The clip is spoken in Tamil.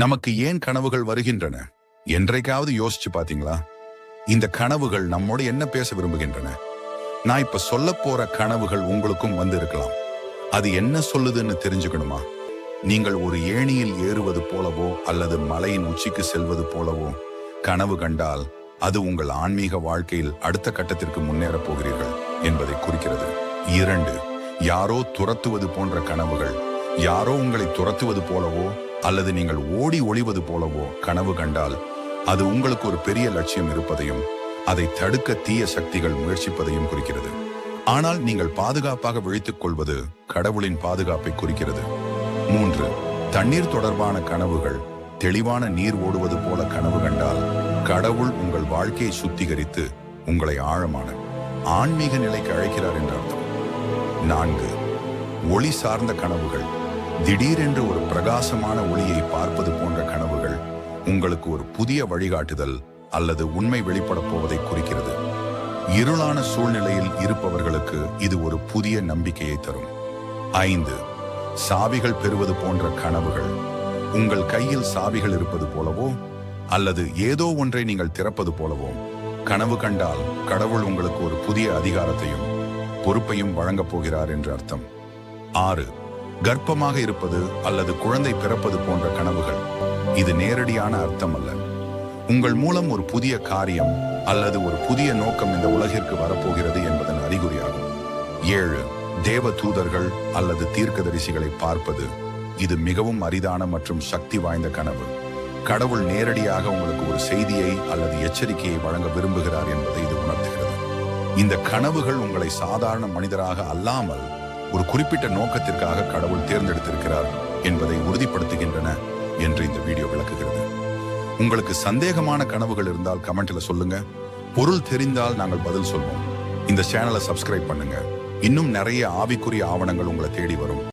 நமக்கு ஏன் கனவுகள் வருகின்றன? என்றைக்காவது யோசிச்சு பாத்தீங்களா? இந்த கனவுகள் நம்மோட என்ன பேச விரும்புகின்றன? நான் இப்ப சொல்ல போற கனவுகள் உங்களுக்கும் வந்து இருக்கலாம் அது என்ன சொல்லுதுன்னு தெரிஞ்சுக்கணுமா? நீங்கள் ஒரு ஏணியில் ஏறுவது போலவோ அல்லது மலையின் உச்சிக்கு செல்வது போலவோ கனவு கண்டால் அது உங்கள் ஆன்மீக வாழ்க்கையில் அடுத்த கட்டத்திற்கு முன்னேறப் போகிறீர்கள் என்பதை குறிக்கிறது. இரண்டு யாரோ துரத்துவது போன்ற கனவுகள் யாரோ உங்களை துரத்துவது போலவோ அல்லது நீங்கள் ஓடி ஒளிவது போலவோ கனவு கண்டால் அது உங்களுக்கு ஒரு பெரிய லட்சியம் இருப்பதையும் அதை தடுக்க தீய சக்திகள் முயற்சிப்பதையும் குறிக்கிறது. ஆனால் நீங்கள் பாதுகாப்பாக விழித்துக் கொள்வது கடவுளின் பாதுகாப்பை குறிக்கிறது. மூன்று தண்ணீர் தொடர்பான கனவுகள் தெளிவான நீர் ஓடுவது போல கனவு கண்டால் கடவுள் உங்கள் வாழ்க்கையை சுத்திகரித்து உங்களை ஆழமான ஆன்மீக நிலைக்கு அழைக்கிறார் என்று அர்த்தம். நான்கு ஒளி சார்ந்த கனவுகள் திடீரென்று ஒரு பிரகாசமான ஒளியை பார்ப்பது போன்ற கனவுகள் உங்களுக்கு ஒரு புதிய வழிகாட்டுதல் அல்லது உண்மை வெளிப்படப் போவதை குறிக்கிறது. இருளான சூழ்நிலையில் இருப்பவர்களுக்கு இது ஒரு புதிய நம்பிக்கையை தரும். ஐந்து சாவிகள் பெறுவது போன்ற கனவுகள். உங்கள் கையில் சாவிகள் இருப்பது போலவோ அல்லது ஏதோ ஒன்றை நீங்கள் திறப்பது போலவோ கனவு கண்டால் கடவுள் உங்களுக்கு ஒரு புதிய அதிகாரத்தையும் பொறுப்பையும் வழங்கப் போகிறார் என்று அர்த்தம். ஆறு கர்ப்பமாக இருப்பது அல்லது குழந்தை பிறப்பது போன்ற கனவுகள். இது நேரடியான அர்த்தம் அல்ல உங்கள் மூலம் ஒரு புதிய காரியம் அல்லது ஒரு புதிய நோக்கம் இந்த உலகிற்கு வரப்போகிறது என்பதன் அறிகுறியாகும். ஏழு தேவ தூதர்கள் அல்லது தீர்க்கதரிசிகளை பார்ப்பது இது மிகவும் அரிதான மற்றும் சக்தி வாய்ந்த கனவு. கடவுள் நேரடியாக உங்களுக்கு ஒரு செய்தியை அல்லது எச்சரிக்கையை வழங்க விரும்புகிறார் என்பதை இது உணர்த்துகிறது. இந்த கனவுகள் உங்களை சாதாரண மனிதராக அல்லாமல் ஒரு குறிப்பிட்ட நோக்கத்திற்காக கடவுள் தேர்ந்தெடுத்திருக்கிறார் என்பதை உறுதிப்படுத்துகின்றன என்று இந்த வீடியோ விளக்குகிறது. உங்களுக்கு சந்தேகமான கனவுகள் இருந்தால் கமெண்ட்ல சொல்லுங்க. பொருள் தெரிந்தால் நாங்கள் பதில் சொல்வோம். இந்த சேனலை சப்ஸ்கிரைப் பண்ணுங்க. இன்னும் நிறைய ஆவிக்குரிய ஆவணங்கள் உங்களை தேடி வரும்.